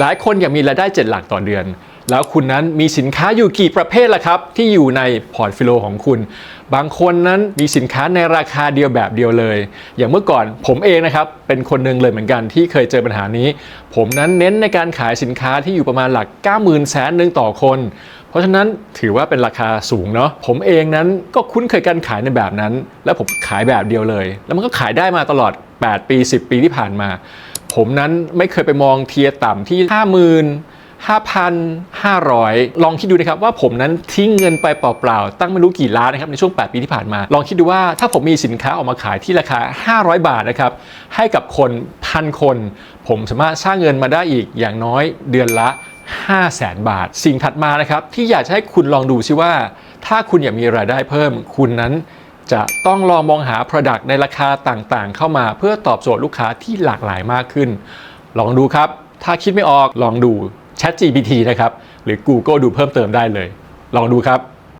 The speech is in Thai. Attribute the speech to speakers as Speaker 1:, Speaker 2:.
Speaker 1: หลายคนอยากมีรายได้ 7 หลักต่อเดือน แล้วคุณนั้นมีสินค้าอยู่กี่ประเภทล่ะครับ ที่อยู่ในพอร์ตฟลิโอของคุณ บางคนนั้นมีสินค้าในราคาเดียวแบบเดียวเลย อย่างเมื่อก่อนผมเองนะครับเป็นคนหนึ่งเลยเหมือนกันที่เคยเจอปัญหานี้ ผมนั้นเน้นในการขายสินค้าที่อยู่ประมาณหลัก 90,000แสนหนึ่งต่อคน เพราะฉะนั้นถือว่าเป็นราคาสูงเนาะผมเองนั้นก็คุ้นเคยการขายในแบบนั้น แล้วผมขายแบบเดียวเลย แล้วมันก็ขายได้มาตลอด 8 ปี 10 ปีที่ผ่านมา ผมนั้นไม่เคยไปมองเทียต่ำที่ 50,000 5,500 ลองคิดดูนะครับว่าผมนั้นทิ้งเงินไปเปล่าๆ ตั้งไม่รู้กี่ล้านนะครับในช่วง 8 ปีที่ผ่านมา ลองคิดดูว่าถ้าผมมีสินค้าออกมาขายที่ราคา 500 บาทนะครับให้กับคนพันคน ผมสามารถสร้างเงินมาได้อีกอย่างน้อยเดือนละ 5 0 0แสนบาท สิ่งถัดมานะครับที่อยากจะให้คุณลองดูซิว่า ถ้าคุณอยากมีรายได้เพิ่ม คุณนั้น จะต้องลองมองหา Product ในราคาต่างๆ เข้ามาเพื่อตอบโจทย์ลูกค้าที่หลากหลายมากขึ้น ลองดูครับ ถ้าคิดไม่ออกลองดู Chat GPT นะครับ หรือ Google ดูเพิ่มเติมได้เลย ลองดูครับ